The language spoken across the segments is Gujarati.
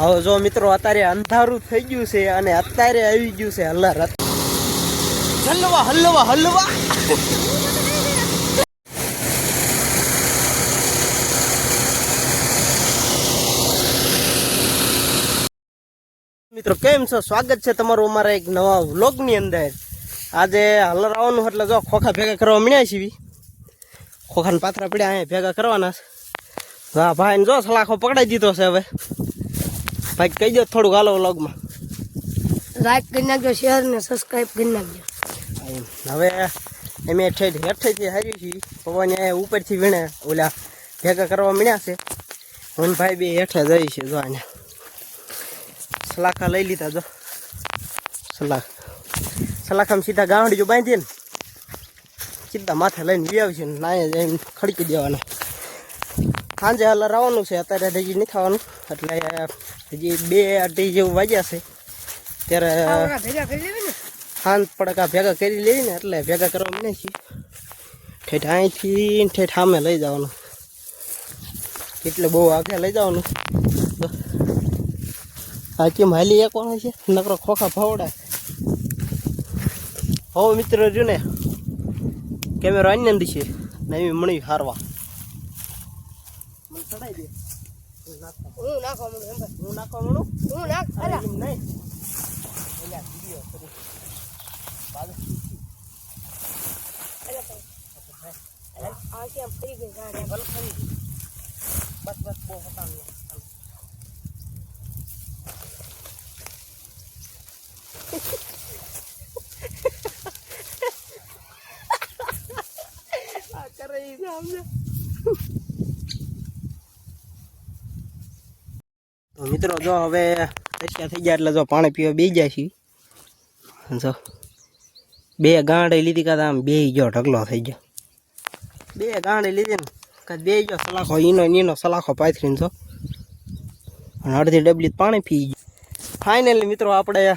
હવે જો મિત્રો, અત્યારે અંધારું થઈ ગયું છે અને અત્યારે આવી ગયું છે હલ્લા હલવા હલવા હલવા. મિત્રો, કેમ છો? સ્વાગત છે તમારું અમારા એક નવા વ્લોગની અંદર. આજે હલર આવવાનું એટલે જો ખોખા ભેગા કરવા મળ્યા છીએ ખોખાને પાથરા પડ્યા, અહીંયા ભેગા કરવાના છે. હા, ભાઈને જો સલાખો પકડાઈ દીધો છે હવે. ભાઈ કહી દો થોડુંક હાલો વ્લોગમાં. લાઈક કરી નાખજો શેર ને સબસ્ક્રાઇબ કરી નાખજો. હવે એમ ઠેઠ હેઠેથી હારી છીએ. પવન એ ઉપરથી વીણે ઓલા ભેગા કરવા મળ્યા છે. હું ભાઈ બે હેઠે જઈ છે જો આને. સલાખા લઈ લીધા જો. સલાખ. સલાખામાં સીધા ગાંડી જો બાંધીએ ને સીધા માથે લઈને વી આવશે ને નાય જઈને ખડકી દેવાના. સાંજે હાલ રાવાનું છે અત્યારે હજી નહીં થવાનું એટલે હજી બે અઢી જેવું વાગ્યા છે. ત્યારે હાંત પડકા ભેગા કરી લેવી ને એટલે ભેગા કરવા મને છીએ ઠેઠ અહીંથી ઠેઠ સામે લઈ જવાનું. એટલે બહુ આગળ લઈ જવાનું. આ કેમ હાલી એક કોણ છે નકરો ખોખા ફાવડા હો મિત્ર જો ને કેમેરો આનંદ છે નવી મણી હારવા. મને ચડાઈ દે. હું નાખવા મને એમ. હું નાખવા મળું હું નાખ અરે એમ નહીં એલા વીડિયો કરી બાજુ આ કેમ ફરી ગઈ ગાડી બસ બસ બહુ હટાવી તો મિત્રો, જો હવે પૈસા થઈ ગયા એટલે જો પાણી પીવા બે જાય છે જો બે ગાંડે લીધી કાં આમ બે ગયો, ઢગલો થઈ ગયો. બે ગાંડે લીધી ને કાં બે ગયો સલાખો, ઈનો નીનો સલાખો પાથરીને જો. અને અડધી ડબલી પાણી પી ગયું. ફાઇનલી મિત્રો, આપણે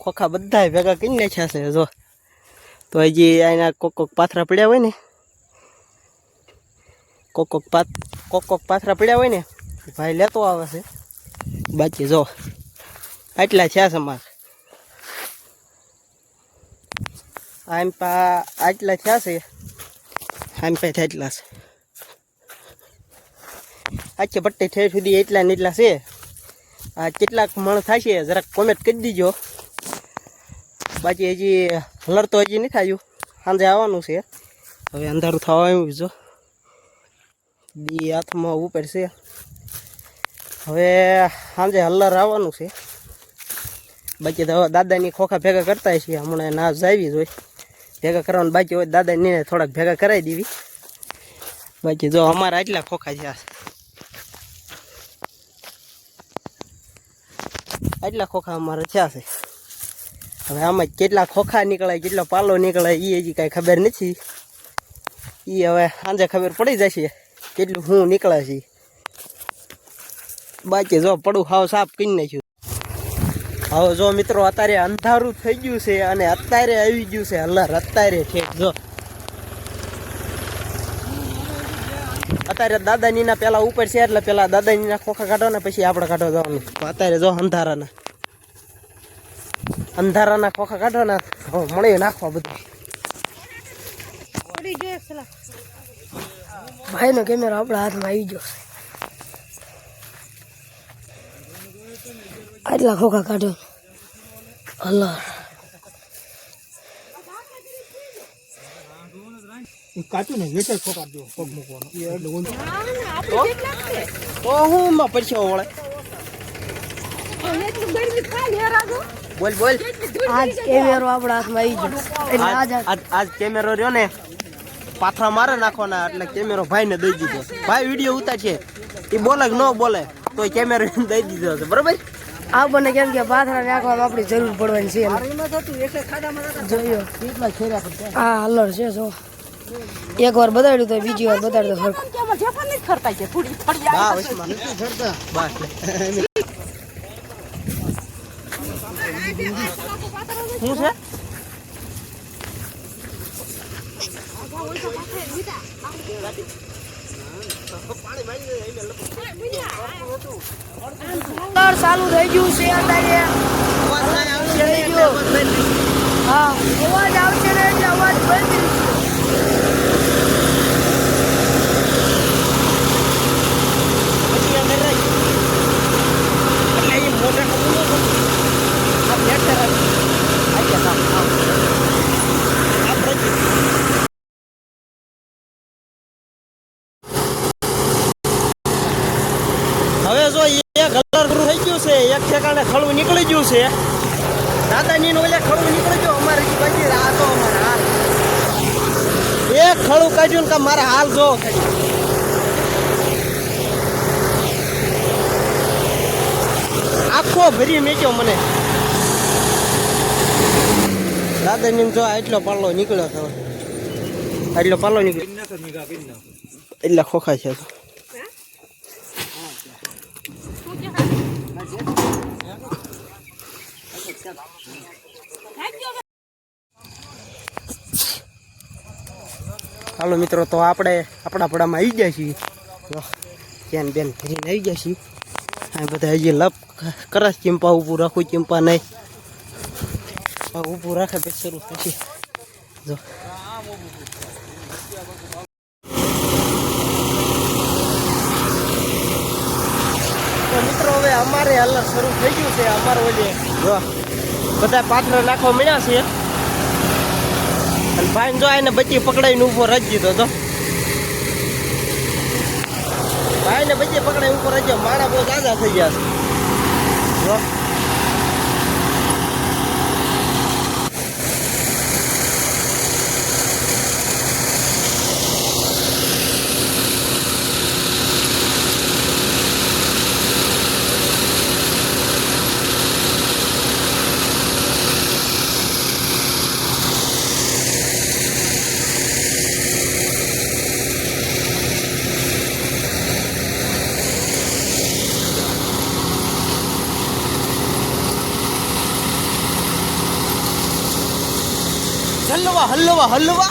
ખોખા બધા ભેગા કરી નાખ્યા છે, જો. તો હજી અહીંના કોક કોક પાથરા પડ્યા હોય ને. કોક કોક પાથ કોક કોક પાથરા પડ્યા હોય ને. ભાઈ લેતો આવે છે. બાકી જો, આટલા થયા છે મારે આમ પા, આટલા થયા છે? આમ પા એટલા છે. આખી પટ્ટી ઠેર સુધી એટલા ને એટલા છે. આ કેટલાક મણ થશે, જરાક કોમેન્ટ કરી દીજો. બાકી હજી હલર તો હજી નહીં થયું. સાંજે આવવાનું છે. હવે અંધારું થવા આવ્યું જો દી હાથમાં ઉપર છે. હવે સાંજે હલ્લર આવવાનું છે. બાકી તો દાદાની ખોખા ભેગા કરતા છીએ. હમણાં ના જાવી જ હોય. ભેગા કરવાનું બાકી હોય દાદાની થોડાક ભેગા કરાવી દેવી. બાકી જો અમારા આટલા ખોખા છે આટલા ખોખા અમારે થયા છે. હવે આમાં કેટલા ખોખા નીકળાય, કેટલો પાલો નીકળાય એ હજી કાંઈ ખબર નથી. એ હવે સાંજે ખબર પડી જશે કેટલું હું નીકળે છે બાકી જો પડું હાવ સાફ કરી નાખ્યું. હવે જો મિત્રો અત્યારે અંધારું થઈ ગયું છે અને અત્યારે આવી ગયું છે હલર અત્યારે ઠેક જો. અત્યારે દાદાનીના પેલા ઉપર છે એટલે પેલા દાદાનીના ખોખા કાઢો ને પછી આપણે કાઢો જવાનું. અત્યારે જો અંધારાના. અંધારાના ખોખા કાઢો ને મળી નાખવા બધું. ભાઈનો કેમેરો આપણા હાથમાં આવી ગયો છે. આટલા ખોખા કાઢો હલા કાચું ને વેચે ખોકાર જો પગ મૂકવાનો. એ એટલે ઊંધું. તો હું માં પરસ્યો વળે. બોલ બોલ. આજ કેમેરો આપણા હાથમાં આવી ગયો. આજ કેમેરો રહ્યો ને પાથરા મારે નાખવાના એટલે કેમેરો ભાઈને દઈ દીધો. ભાઈ વીડિયો ઉતારશે એ બોલે કે ન બોલે તો કેમેરો દઈ દીધો છે. બરોબર? આપણને કેમ કે પાથરા નાખવામાં આપણી જરૂર પડવાની છે જોયો હા હલર છે જો. એક વાર બતાડ્યું તો બીજી વાર બતાડ્યું તો હરખું બા છે ચાલુ થઈ ગયું છે અત્યારે. હા અવાજ આવશે ને એટલે અવાજ બંધ થઈ ગયો. પછી અમે રહી. એટલે એ મોઢે ખબર ન પડે. આ બેઠે રહે. આ ગયા સામે, આમ. આમ રહી. હવે જો કલર પૂરું થઈ ગયું છે. એક ઠેકાણે ખળું નીકળી ગયું છે. દાદાની ઓલે ખળું નીકળી ગયું. અમારે પછી આ તો અમારે હાલ. એક ખળું કાઢ્યું ને મારા હાલ જો આખો ભરી મેક્યો મને. દાદાની જો એટલો પાલો નીકળ્યો હતો આટલો પાલો નીકળ્યો. એટલે ખોખા છે. હાલો મિત્રો તો આપણે આપણા પડામાં આવી ગયા છીએ. જો, બેન ફરીને આવી ગયા છીએ. આ બધા હજી લપ કરસ ચિંપા ઊભું રાખું ચિંપા નહીં. ઊભું રાખે પછી શરૂ થશે. જો. મિત્રો હવે અમારે હાલ શરૂ થઈ ગયું છે અમારે ઓલે જો. બધા પાત્ર નાખવા મળ્યા છે અને ભાઈ જો એને બચી પકડાઈને ઊભો રાખી દીધો તો. ભાઈને બચી પકડાઈ ઉપર રાખજો મારા બહુ દાદા થઈ ગયા છે. જો હલવા હલવા હલવા